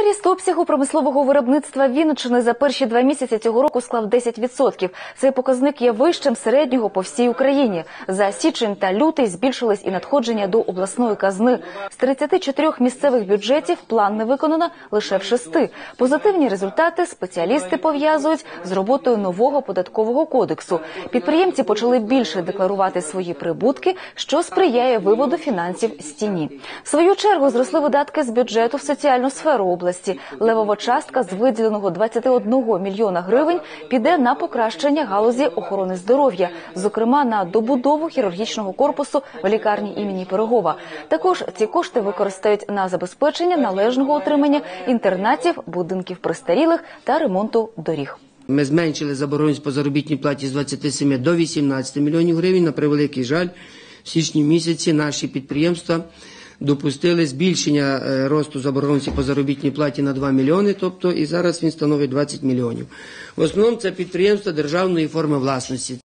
Приріст обсягу промислового виробництва Вінниччини за перші два місяці цього року склав 10%. Цей показник є вищим середнього по всій Україні. За січень та лютий збільшились і надходження до обласної казни. З 34 місцевих бюджетів план не виконано лише в шести. Позитивні результати спеціалісти пов'язують з роботою нового податкового кодексу. Підприємці почали більше декларувати свої прибутки, що сприяє виводу фінансів з тіні. В свою чергу зросли видатки з бюджету в соціальну сферу області. Левова частка з виділеного 21 мільйона гривень піде на покращення галузі охорони здоров'я, зокрема на добудову хірургічного корпусу в лікарні імені Пирогова. Також ці кошти використають на забезпечення належного утримання інтернатів, будинків престарілих та ремонту доріг. Ми зменшили заборгованість по заробітній платі з 27 до 18 мільйонів гривень. На превеликий жаль, в січні місяці наші підприємства допустили збільшення е, росту заборгованості по заробітній платі на 2 мільйони, тобто і зараз він становить 20 мільйонів. В основному це підприємства державної форми власності.